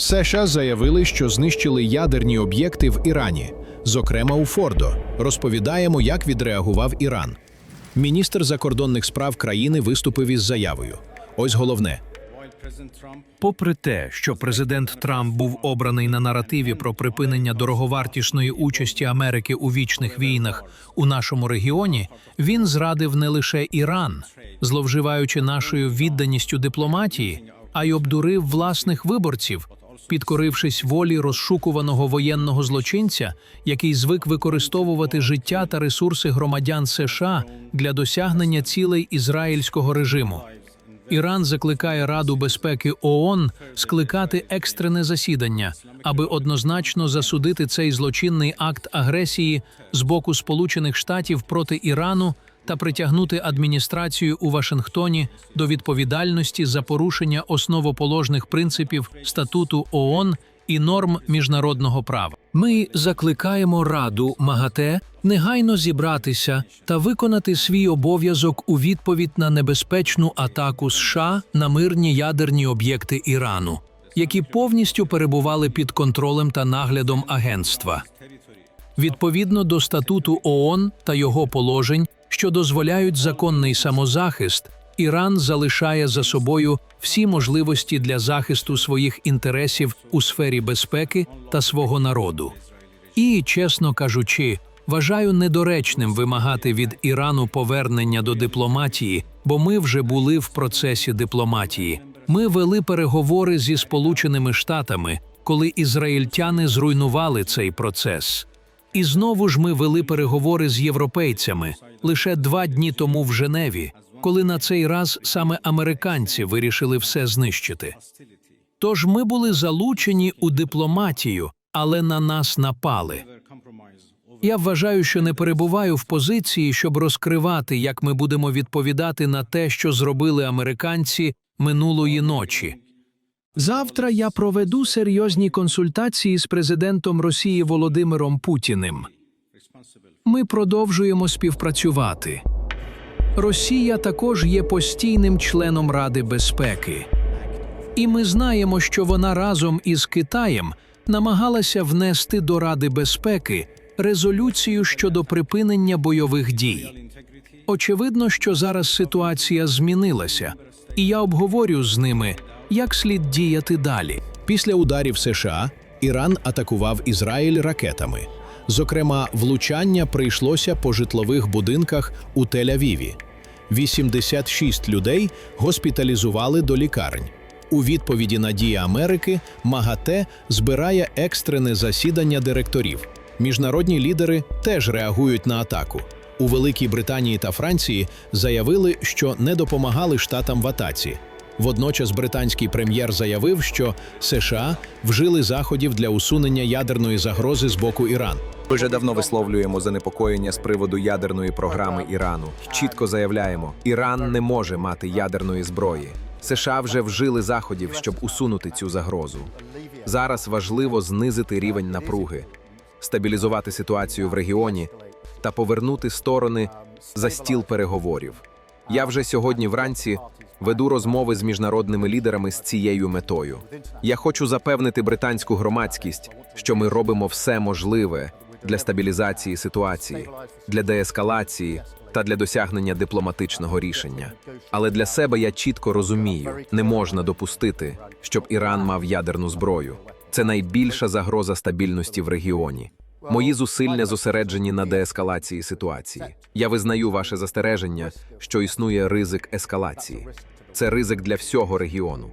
США заявили, що знищили ядерні об'єкти в Ірані, зокрема у Фордо. Розповідаємо, як відреагував Іран. Міністр закордонних справ країни виступив із заявою. Ось головне. Попри те, що президент Трамп був обраний на наративі про припинення дороговартісної участі Америки у вічних війнах у нашому регіоні, він зрадив не лише Іран, зловживаючи нашою відданістю дипломатії, а й обдурив власних виборців, підкорившись волі розшукуваного воєнного злочинця, який звик використовувати життя та ресурси громадян США для досягнення цілей ізраїльського режиму. Іран закликає Раду безпеки ООН скликати екстрене засідання, аби однозначно засудити цей злочинний акт агресії з боку Сполучених Штатів проти Ірану та притягнути адміністрацію у Вашингтоні до відповідальності за порушення основоположних принципів статуту ООН і норм міжнародного права. Ми закликаємо Раду МАГАТЕ негайно зібратися та виконати свій обов'язок у відповідь на небезпечну атаку США на мирні ядерні об'єкти Ірану, які повністю перебували під контролем та наглядом агентства. Відповідно до статуту ООН та його положень, що дозволяють законний самозахист, Іран залишає за собою всі можливості для захисту своїх інтересів у сфері безпеки та свого народу. І, чесно кажучи, вважаю недоречним вимагати від Ірану повернення до дипломатії, бо ми вже були в процесі дипломатії. Ми вели переговори зі Сполученими Штатами, коли ізраїльтяни зруйнували цей процес. І знову ж ми вели переговори з європейцями лише два дні тому в Женеві, коли на цей раз саме американці вирішили все знищити. Тож ми були залучені у дипломатію, але на нас напали. Я вважаю, що не перебуваю в позиції, щоб розкривати, як ми будемо відповідати на те, що зробили американці минулої ночі. Завтра я проведу серйозні консультації з президентом Росії Володимиром Путіним. Ми продовжуємо співпрацювати. Росія також є постійним членом Ради безпеки. І ми знаємо, що вона разом із Китаєм намагалася внести до Ради безпеки резолюцію щодо припинення бойових дій. Очевидно, що зараз ситуація змінилася, і я обговорю з ними, як слід діяти далі. Після ударів США Іран атакував Ізраїль ракетами. Зокрема, влучання прийшлося по житлових будинках у Тель-Авіві. 86 людей госпіталізували до лікарень. У відповіді на дії Америки МАГАТЕ збирає екстрене засідання директорів. Міжнародні лідери теж реагують на атаку. У Великій Британії та Франції заявили, що не допомагали штатам в атаці. Водночас британський прем'єр заявив, що США вжили заходів для усунення ядерної загрози з боку Ірану. Ми вже давно висловлюємо занепокоєння з приводу ядерної програми Ірану. Чітко заявляємо, Іран не може мати ядерної зброї. США вже вжили заходів, щоб усунути цю загрозу. Зараз важливо знизити рівень напруги, стабілізувати ситуацію в регіоні та повернути сторони за стіл переговорів. Я вже сьогодні вранці веду розмови з міжнародними лідерами з цією метою. Я хочу запевнити британську громадськість, що ми робимо все можливе для стабілізації ситуації, для деескалації та для досягнення дипломатичного рішення. Але для себе я чітко розумію, не можна допустити, щоб Іран мав ядерну зброю. Це найбільша загроза стабільності в регіоні. Мої зусилля зосереджені на деескалації ситуації. Я визнаю ваше застереження, що існує ризик ескалації. Це ризик для всього регіону.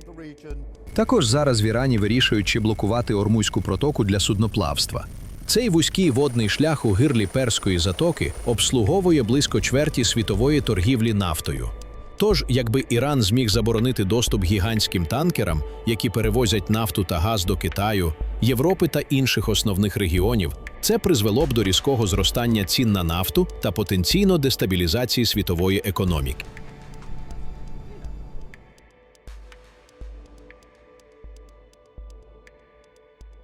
Також зараз в Ірані вирішують, чи блокувати Ормузьку протоку для судноплавства. Цей вузький водний шлях у гирлі Перської затоки обслуговує близько чверті світової торгівлі нафтою. Тож, якби Іран зміг заборонити доступ гігантським танкерам, які перевозять нафту та газ до Китаю, Європи та інших основних регіонів, це призвело б до різкого зростання цін на нафту та потенційно дестабілізації світової економіки.